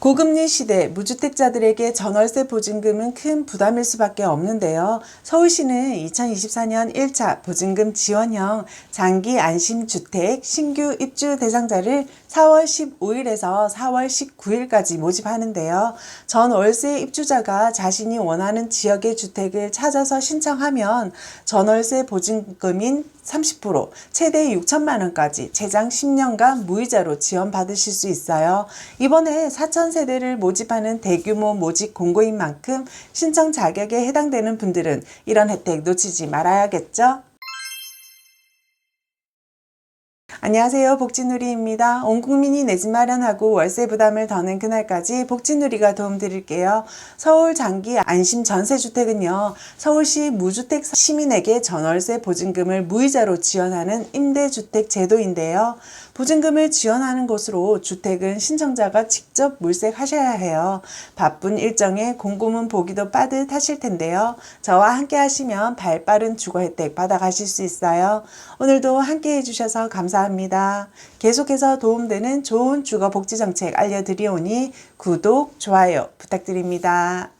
고금리 시대 무주택자들에게 전월세 보증금은 큰 부담일 수밖에 없는데요. 서울시는 2024년 1차 보증금 지원형 장기 안심주택 신규 입주 대상자를 4월 15일에서 4월 19일까지 모집하는데요. 전월세 입주자가 자신이 원하는 지역의 주택을 찾아서 신청하면 전월세 보증금인 30% 최대 6천만 원까지 최장 10년간 무이자로 지원받으실 수 있어요. 이번에 4천 세대를 모집하는 대규모 모집 공고인 만큼 신청 자격에 해당되는 분들은 이런 혜택 놓치지 말아야겠죠? 안녕하세요. 복지누리입니다. 온 국민이 내 집 마련하고 월세 부담을 더는 그날까지 복지누리가 도움드릴게요. 서울 장기 안심 전세주택은요. 서울시 무주택 시민에게 전월세 보증금을 무이자로 지원하는 임대주택 제도인데요. 보증금을 지원하는 곳으로 주택은 신청자가 직접 물색하셔야 해요. 바쁜 일정에 공고문 보기도 빠듯하실 텐데요. 저와 함께 하시면 발빠른 주거 혜택 받아가실 수 있어요. 오늘도 함께 해주셔서 감사합니다. 계속해서 도움되는 좋은 주거 복지 정책 알려드리오니 구독, 좋아요 부탁드립니다.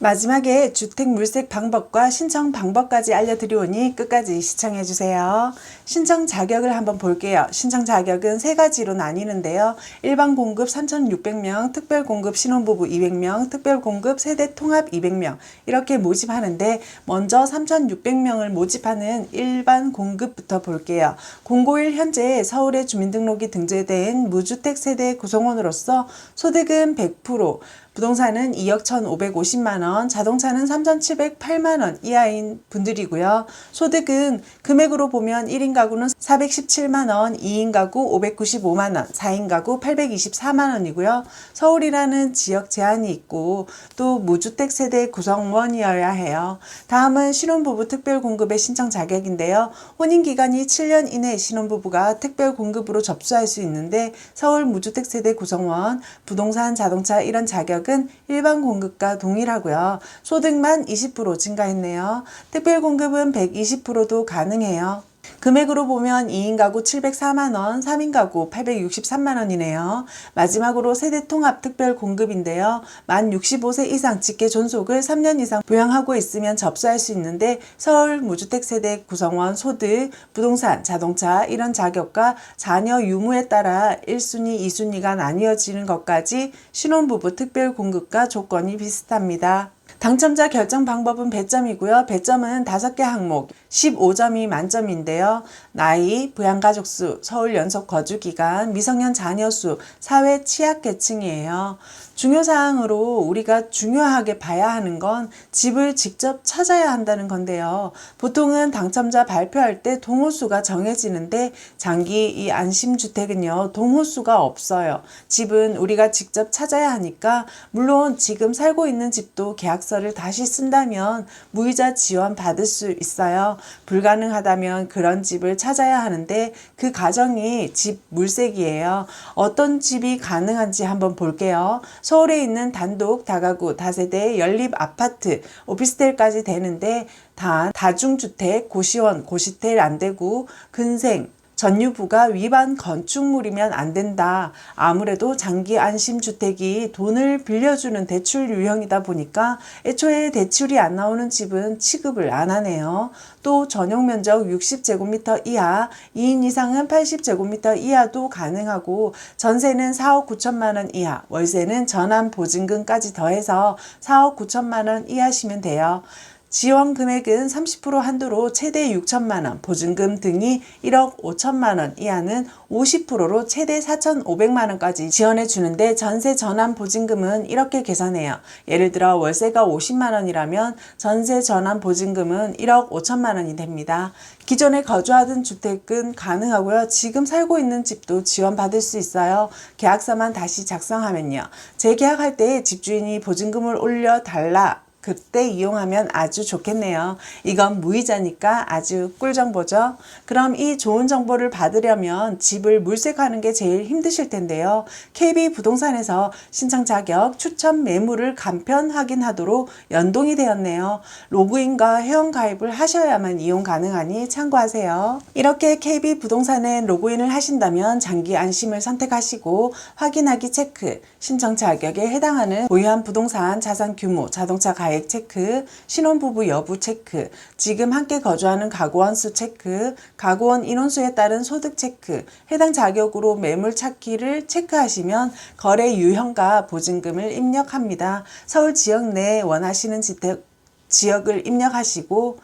마지막에 주택 물색 방법과 신청 방법까지 알려드리오니 끝까지 시청해주세요. 신청 자격을 한번 볼게요. 신청 자격은 세 가지로 나뉘는데요. 일반 공급 3,600명, 특별 공급 신혼부부 200명, 특별 공급 세대 통합 200명 이렇게 모집하는데 먼저 3,600명을 모집하는 일반 공급부터 볼게요. 공고일 현재 서울에 주민등록이 등재된 무주택 세대 구성원으로서 소득은 100%, 부동산은 2억 1,550만 원, 자동차는 3,708만 원 이하인 분들이고요. 소득은 금액으로 보면 1인 가구는 417만 원, 2인 가구 595만 원, 4인 가구 824만 원이고요. 서울이라는 지역 제한이 있고 또 무주택 세대 구성원이어야 해요. 다음은 신혼부부 특별 공급의 신청 자격인데요. 혼인 기간이 7년 이내 신혼부부가 특별 공급으로 접수할 수 있는데 서울 무주택 세대 구성원, 부동산, 자동차 이런 자격 은 일반 공급과 동일하고요. 소득만 20% 증가했네요. 특별 공급은 120%도 가능해요. 금액으로 보면 2인 가구 704만원, 3인 가구 863만원이네요. 마지막으로 세대 통합 특별 공급인데요. 만 65세 이상 직계 존속을 3년 이상 부양하고 있으면 접수할 수 있는데 서울 무주택 세대 구성원 소득, 부동산, 자동차 이런 자격과 자녀 유무에 따라 1순위, 2순위가 나뉘어지는 것까지 신혼부부 특별 공급과 조건이 비슷합니다. 당첨자 결정 방법은 배점이고요. 배점은 5개 항목 15점이 만점인데요. 나이, 부양가족 수, 서울 연속 거주 기간, 미성년 자녀 수, 사회 취약 계층이에요. 중요사항으로 우리가 중요하게 봐야 하는 건 집을 직접 찾아야 한다는 건데요. 보통은 당첨자 발표할 때 동호수가 정해지는데 장기 이 안심주택은요, 동호수가 없어요. 집은 우리가 직접 찾아야 하니까 물론 지금 살고 있는 집도 계약서 를 다시 쓴다면 무이자 지원 받을 수 있어요. 불가능하다면 그런 집을 찾아야 하는데 그 과정이 집 물색이에요. 어떤 집이 가능한지 한번 볼게요. 서울에 있는 단독, 다가구, 다세대, 연립 아파트, 오피스텔까지 되는데 다 다중주택, 고시원, 고시텔 안 되고 근생, 전유부가 위반 건축물이면 안 된다. 아무래도 장기 안심주택이 돈을 빌려주는 대출 유형이다 보니까 애초에 대출이 안 나오는 집은 취급을 안 하네요. 또 전용 면적 60제곱미터 이하, 2인 이상은 80제곱미터 이하도 가능하고 전세는 4억 9천만 원 이하, 월세는 전환 보증금까지 더해서 4억 9천만 원 이하시면 돼요. 지원 금액은 30% 한도로 최대 6천만 원, 보증금 등이 1억 5천만 원 이하는 50%로 최대 4,500만 원까지 지원해 주는데 전세 전환 보증금은 이렇게 계산해요. 예를 들어 월세가 50만 원이라면 전세 전환 보증금은 1억 5천만 원이 됩니다. 기존에 거주하던 주택은 가능하고요. 지금 살고 있는 집도 지원받을 수 있어요. 계약서만 다시 작성하면요. 재계약할 때 집주인이 보증금을 올려 달라 그때 이용하면 아주 좋겠네요. 이건 무이자니까 아주 꿀 정보죠. 그럼 이 좋은 정보를 받으려면 집을 물색하는 게 제일 힘드실 텐데요. KB 부동산에서 신청 자격, 추천 매물을 간편 확인하도록 연동이 되었네요. 로그인과 회원 가입을 하셔야만 이용 가능하니 참고하세요. 이렇게 KB 부동산에 로그인을 하신다면 장기 안심을 선택하시고 확인하기 체크, 신청 자격에 해당하는 보유한 부동산 자산 규모, 자동차 가액 체크, 신혼부부 여부 체크, 지금 함께 거주하는 가구원 수 체크, 가구원 인원수에 따른 소득 체크, 해당 자격으로 매물 찾기를 체크하시면 거래 유형과 보증금을 입력합니다. 서울 지역 내에 원하시는 지택, 지역을 입력하시고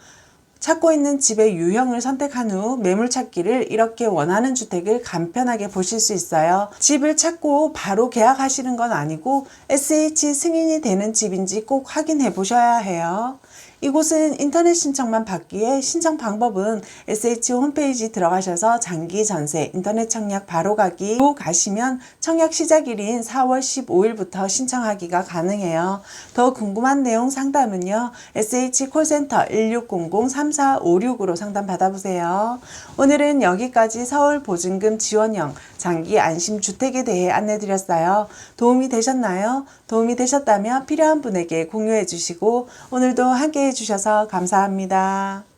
찾고 있는 집의 유형을 선택한 후 매물 찾기를 이렇게 원하는 주택을 간편하게 보실 수 있어요. 집을 찾고 바로 계약하시는 건 아니고 SH 승인이 되는 집인지 꼭 확인해 보셔야 해요. 이곳은 인터넷 신청만 받기에 신청 방법은 SH 홈페이지 들어가셔서 장기 전세 인터넷 청약 바로 가기로 가시면 청약 시작일인 4월 15일부터 신청하기가 가능해요. 더 궁금한 내용 상담은요. SH 콜센터 1600-3456으로 상담 받아보세요. 오늘은 여기까지 서울 보증금 지원형 장기 안심 주택에 대해 안내 드렸어요. 도움이 되셨나요? 도움이 되셨다면 필요한 분에게 공유해 주시고 오늘도 함께 해 주셔서 감사합니다.